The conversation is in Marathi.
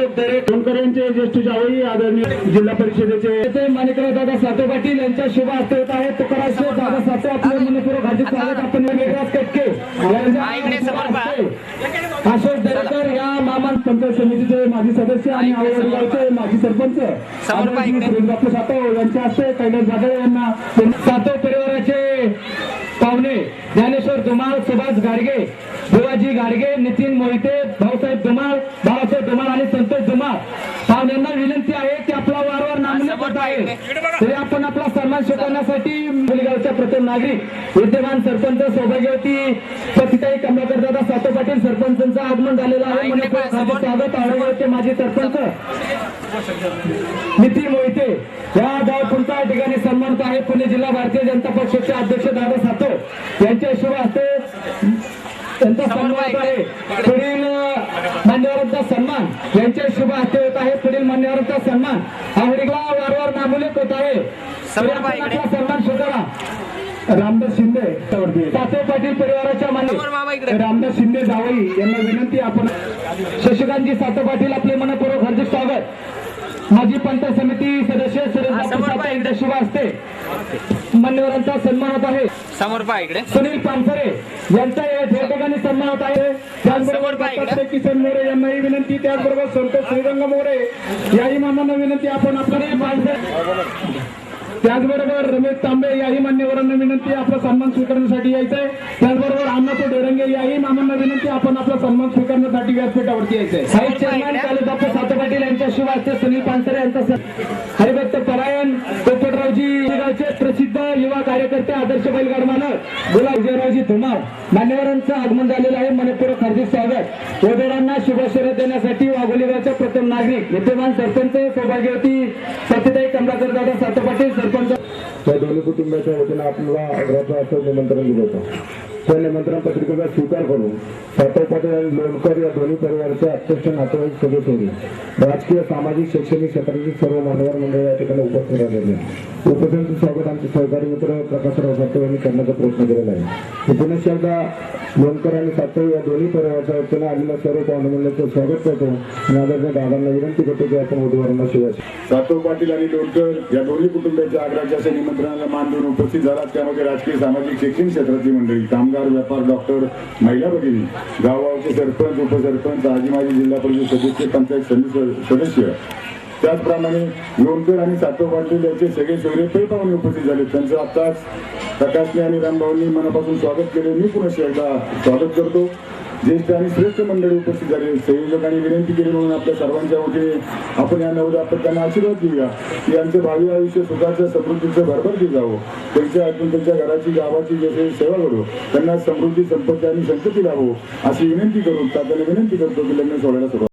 सोनकरांचे ज्येष्ठ जावई आदरणीय जिल्हा परिषदेचे माणिकराव दादा साते पाटील यांच्या शुभ हस्ते होत आहे तुकाराम दादा साते आपले मनपूर्वक हार्दिक स्वागत. आपण वेगळाच कटके. अशोक दरेकर या मामान पंचायत समितीचे माजी सदस्य आणि आवडगावचे माजी सरपंच. सातव यांच्या हस्ते कैलास जाधव यांना सातव पाहुणे ज्ञानेश्वर धुमाळ सुभाष गाडगे बुवाजी गाडगे नितीन मोहिते भाऊसाहेब धुमाळ बाळासाहेब धुमाळ आणि संतोष धुमाळ पाहुण्यांना विनंती आहे की आपला वारंवार पहा आहे. तरी आपण आपला सन्मान स्वीकारण्यासाठी मुलगावच्या प्रथम नागरिक विद्यमान सरपंच सौभाग्यवती पतिताई कमलाकर दादा सातो पाटील सरपंचांचं आगमन झालेलं आहे. स्वागत आळगावचे माजी सरपंच. नितीन मोहिते या गावपुरता ठिकाणी सन्मानित आहे? पुणे जिल्हा भारतीय जनता पक्षाचे अध्यक्ष दादा सातो यांच्या शुभ हस्ते त्यांचा सन्मान आहे. पुढील मान्यवरांचा सन्मान यांच्या शुभ हस्ते होत आहे. पुढील मान्यवरांचा सन्मान. आवडीला होत आहे. सन्मान रामदास शिंदे. साते पाटील परिवाराच्या इकडे. रामदास शिंदे जावई यांना विनंती आपण. शशिकांतजी सातो पाटील आपले मनपूर्वक हार्दिक स्वागत. माजी पंचायत समिती सदस्य सुरेश हा, मान्यवरांचा सन्मान होत आहे. समोर पहा इकडे. सुनील पानसरे यांचा या ठिकाणी सन्मान होत आहे. त्याचबरोबर किसन मोरे यांनाही विनंती त्याचबरोबर संतोष श्रीरंग मोरे याही मामांना विनंती. आपण आपले पानसरे त्याचबरोबर रमेश तांबे याही मान्यवरांना विनंती. आपला सन्मान स्वीकारण्यासाठी यायचंय. त्याचबरोबर अण्णातो डेरंगे याही मामांना विनंती. आपण आपला सन्मान स्वीकारण्यासाठी व्यासपीठावरती यायचंय. साहित्य चेअरमॅन कालूबापू सातो पाटील यांच्या शुभ हस्ते सुनील पानसरे यांचा युवा आदर्श बैलगाड मालक गुलाब विजयरावजी धुमाळ. मान्यवरांचं आगमन झालेलं आहे मनपूर्वक हार्दिक स्वागत. वडोरांना शुभेच्छा देण्यासाठी वाघोली प्रथम नागरिक विद्यमान सरपंच सौभाग्यवती सत्यताई कमलाकर दादा सातो पाटील सरपंच. या दोन्ही कुटुंबाच्या वतीनं आपल्याला आग्रहाचं असं निमंत्रण दिलं होतं त्या निमंत्रण पत्रिकेचा स्वीकार करून सातव पाटील आणि लोणकर या दोन्ही परिवाराचे अत्यंत नातेवाईक सदस्य होते राजकीय सामाजिक शैक्षणिक क्षेत्रातील सर्व मान्यवर मंडळी या ठिकाणी उपस्थित राहिलेले. उपस्थित स्वागत आमचे सहकारी मित्र प्रकाशराव सातव यांनी करण्याचा प्रयत्न केलेला आहे. मी एकदा लोणकर आणि सातव या दोन्ही परिवाराच्या वतीनं आलेल्या सर्व पाहुणमंडळाचं स्वागत करतो. आणि आदरणीय दादांना विनंती करतो की आपण उद्वारांना शिवाय सातव पाटील आणि लोणकर या दोन्ही कुटुंबाच्या आग्रहाच्या निमंत्रणाला मान देऊन उपस्थित झाला त्यामध्ये राजकीय सामाजिक शैक्षणिक क्षेत्रातली मंडळी कामगार व्यापार डॉक्टर महिला भगिनी गावगावचे सरपंच उपसरपंच आजी माजी जिल्हा परिषद सदस्य पंचायत समिती सदस्य. त्याचप्रमाणे लोणकर आणि सातव पाटील यांचे सगळे सगळे पै उपस्थित झाले. त्यांचं आताच प्रकाशने आणि रामभाऊंनी मनापासून स्वागत केले. मी पुन्हा एकदा स्वागत करतो. ज्येष्ठ आणि श्रेष्ठ मंडळी उपस्थित झाले. संयोजकांनी विनंती केली म्हणून आपल्या सर्वांच्या वतीने आपण या नवदा त्यांना आशीर्वाद देऊया की यांचं भावी आयुष्य स्वतःच्या समृद्धीचं भरभरती जावं. त्यांच्या ऐकून त्यांच्या घराची गावाची जसे सेवा करू त्यांना समृद्धी संपत्ती आणि संतती लावू अशी विनंती करू तात्याने विनंती करतो की लग्न सोहळ्याला सुरुवात